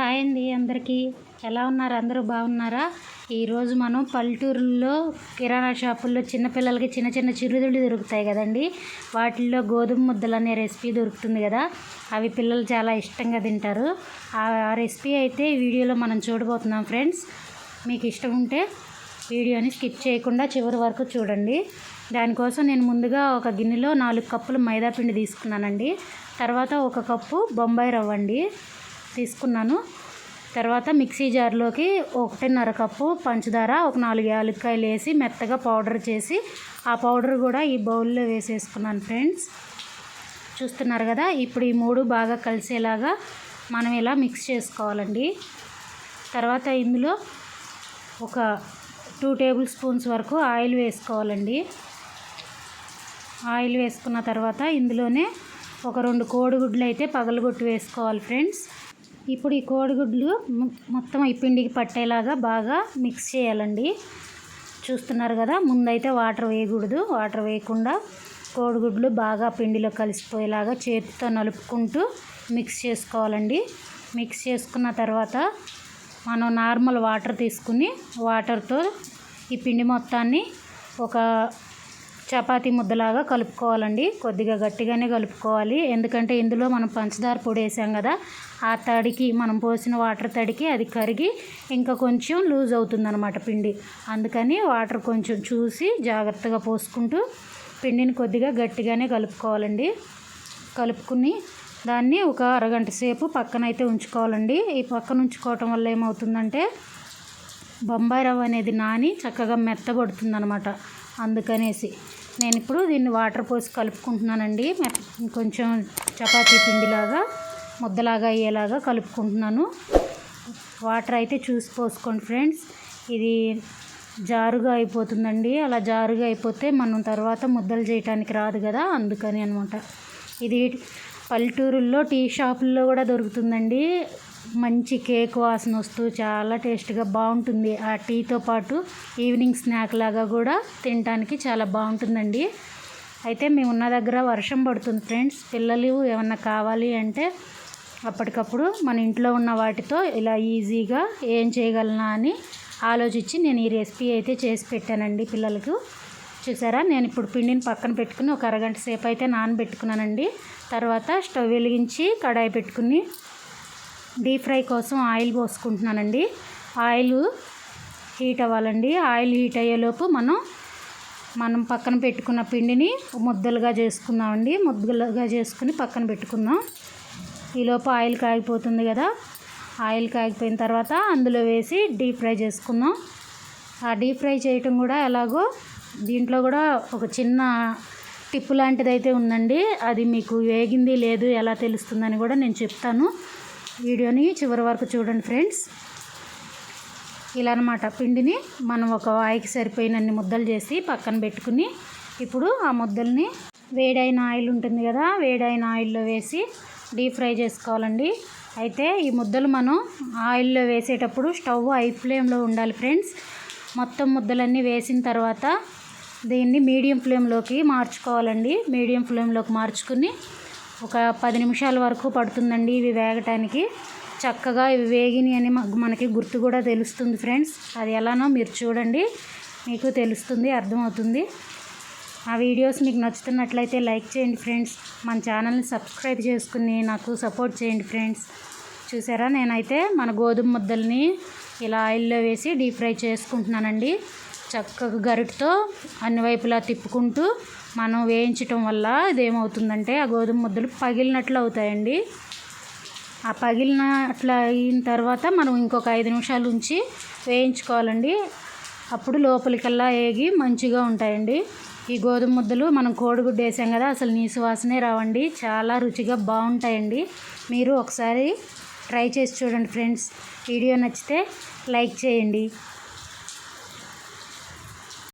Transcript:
Hi అండి అందరికీ. ఎలా ఉన్నారు? అందరూ బాగున్నారా? ఈరోజు మనం పల్లెటూరుల్లో కిరాణా షాపుల్లో చిన్నపిల్లలకి చిన్న చిన్న చిరుతిళ్ళు దొరుకుతాయి కదండి. వాటిల్లో గోధుమ ముద్దలు అనే రెసిపీ దొరుకుతుంది కదా. అవి పిల్లలు చాలా ఇష్టంగా తింటారు. ఆ ఆ రెసిపీ అయితే వీడియోలో మనం చూడబోతున్నాం ఫ్రెండ్స్. మీకు ఇష్టం ఉంటే వీడియోని స్కిప్ చేయకుండా చివరి వరకు చూడండి. దానికోసం నేను ముందుగా ఒక గిన్నెలో నాలుగు కప్పులు మైదా పిండి తీసుకున్నానండి. తర్వాత ఒక కప్పు బొంబాయి రవ్వ అండి తీసుకున్నాను. తర్వాత మిక్సీ జార్లోకి ఒకటిన్నర కప్పు పంచదార ఒక నాలుగు యాలక్కాయలు వేసి మెత్తగా పౌడర్ చేసి ఆ పౌడర్ కూడా ఈ బౌల్లో వేసేసుకున్నాను ఫ్రెండ్స్. చూస్తున్నారు కదా ఇప్పుడు ఈ మూడు బాగా కలిసేలాగా మనం ఇలా మిక్స్ చేసుకోవాలండి. తర్వాత ఇందులో ఒక టూ టేబుల్ స్పూన్స్ వరకు ఆయిల్ వేసుకోవాలండి. ఆయిల్ వేసుకున్న తర్వాత ఇందులోనే ఒక రెండు కోడిగుడ్లు అయితే పగలగొట్టి వేసుకోవాలి ఫ్రెండ్స్. ఇప్పుడు ఈ కోడిగుడ్లు మొత్తం ఈ పిండికి పట్టేలాగా బాగా మిక్స్ చేయాలండి. చూస్తున్నారు కదా ముందైతే వాటర్ వేయకూడదు. వాటర్ వేయకుండా కోడిగుడ్లు బాగా పిండిలో కలిసిపోయేలాగా చేతితో నలుపుకుంటూ మిక్స్ చేసుకోవాలండి. మిక్స్ చేసుకున్న తర్వాత మనం నార్మల్ వాటర్ తీసుకుని వాటర్తో ఈ పిండి మొత్తాన్ని ఒక చపాతీ ముద్దలాగా కలుపుకోవాలండి. కొద్దిగా గట్టిగానే కలుపుకోవాలి. ఎందుకంటే ఇందులో మనం పంచదార పొడి వేసాం కదా ఆ తడికి మనం పోసిన వాటర్ తడికి అది కరిగి ఇంకా కొంచెం లూజ్ అవుతుందన్నమాట పిండి. అందుకని వాటర్ కొంచెం చూసి జాగ్రత్తగా పోసుకుంటూ పిండిని కొద్దిగా గట్టిగానే కలుపుకోవాలండి. కలుపుకుని దాన్ని ఒక అరగంట సేపు పక్కన అయితే ఉంచుకోవాలండి. ఈ పక్కన ఉంచుకోవటం వల్ల ఏమవుతుందంటే బొంబాయి రవ్వ అనేది నాని చక్కగా మెత్తబడుతుందనమాట అందుకనేసి నేను ఇప్పుడు దీన్ని వాటర్ పోసి కలుపుకుంటున్నానండి. కొంచెం చపాతీ పిండిలాగా ముద్దలాగా అయ్యేలాగా కలుపుకుంటున్నాను. వాటర్ అయితే చూసి పోసుకోండి ఫ్రెండ్స్. ఇది జారుగా అయిపోతుందండి. అలా జారుగా అయిపోతే మనం తర్వాత ముద్దలు చేయటానికి రాదు కదా అందుకని అనమాట ఇది పల్లెటూరుల్లో టీ షాపుల్లో కూడా దొరుకుతుందండి. మంచి కేక్ వాసన వస్తూ చాలా టేస్ట్గా బాగుంటుంది. ఆ టీతో పాటు ఈవినింగ్ స్నాక్ లాగా కూడా తినడానికి చాలా బాగుంటుందండి. అయితే మేము ఉన్న దగ్గర వర్షం పడుతుంది ఫ్రెండ్స్. పిల్లలు ఏమన్నా కావాలి అంటే అప్పటికప్పుడు మన ఇంట్లో ఉన్న వాటితో ఇలా ఈజీగా ఏం చేయగలనా అని ఆలోచించి నేను ఈ రెసిపీ అయితే చేసి పెట్టానండి పిల్లలకు. చూసారా? నేను ఇప్పుడు పిండిని పక్కన పెట్టుకుని ఒక అరగంట సేపు అయితే నానబెట్టుకున్నానండి. తర్వాత స్టవ్ వెలిగించి కడాయి పెట్టుకుని డీప్ ఫ్రై కోసం ఆయిల్ పోసుకుంటున్నానండి. ఆయిల్ హీట్ అవ్వాలండి. ఆయిల్ హీట్ అయ్యేలోపు మనం మనం పక్కన పెట్టుకున్న పిండిని ముద్దలుగా చేసుకుందామండి. ముద్దలుగా చేసుకుని పక్కన పెట్టుకుందాం. ఈలోపు ఆయిల్ కాగిపోతుంది కదా. ఆయిల్ కాగిపోయిన తర్వాత అందులో వేసి డీప్ ఫ్రై చేసుకుందాం. ఆ డీప్ ఫ్రై చేయటం కూడా ఎలాగో దీంట్లో కూడా ఒక చిన్న టిప్పు లాంటిది అయితే ఉందండి. అది మీకు వేగింది లేదు ఎలా తెలుస్తుందని కూడా నేను చెప్తాను. వీడియోని చివరి వరకు చూడండి ఫ్రెండ్స్. ఇలా అనమాట పిండిని మనం ఒక వాయికి సరిపోయినన్ని ముద్దలు చేసి పక్కన పెట్టుకుని ఇప్పుడు ఆ ముద్దల్ని వేడైన ఆయిల్ ఉంటుంది కదా వేడైన ఆయిల్లో వేసి డీప్ ఫ్రై చేసుకోవాలండి. అయితే ఈ ముద్దలు మనం ఆయిల్లో వేసేటప్పుడు స్టవ్ హై ఫ్లేమ్లో ఉండాలి ఫ్రెండ్స్. మొత్తం ముద్దలన్నీ వేసిన తర్వాత దీన్ని మీడియం ఫ్లేమ్లోకి మార్చుకోవాలండి. మీడియం ఫ్లేమ్లోకి మార్చుకుని ఒక పది నిమిషాల వరకు పడుతుందండి ఇవి వేగటానికి. చక్కగా ఇవి వేగినాయి అని మాకు- మనకి గుర్తు కూడా తెలుస్తుంది ఫ్రెండ్స్. అది ఎలానో మీరు చూడండి మీకు తెలుస్తుంది అర్థమవుతుంది. ఆ వీడియోస్ మీకు నచ్చుతున్నట్లయితే లైక్ చేయండి ఫ్రెండ్స్. మన ఛానల్ని సబ్స్క్రైబ్ చేసుకుని నాకు సపోర్ట్ చేయండి ఫ్రెండ్స్. చూసారా? నేనైతే మన గోధుమ ముద్దల్ని ఇలా ఆయిల్లో వేసి డీప్ ఫ్రై చేసుకుంటున్నానండి. చక్కగా గరిటతో అన్ని వైపులా తిప్పుకుంటూ మనం వేయించటం వల్ల ఇదేమవుతుందంటే ఆ గోధుమ ముద్దలు పగిలినట్లు అవుతాయండి. ఆ పగిలిన అట్లా అయిన తర్వాత మనం ఇంకొక ఐదు నిమిషాలు ఉంచి వేయించుకోవాలండి. అప్పుడు లోపలికల్లా వేగి మంచిగా ఉంటాయండి. ఈ గోధుమ ముద్దలు మనం కోడిగుడ్డు వేసాం కదా అసలు నీసు వాసనే రావండి. చాలా రుచిగా బాగుంటాయండి. మీరు ఒకసారి ట్రై చేసి చూడండి ఫ్రెండ్స్. వీడియో నచ్చితే లైక్ చేయండి.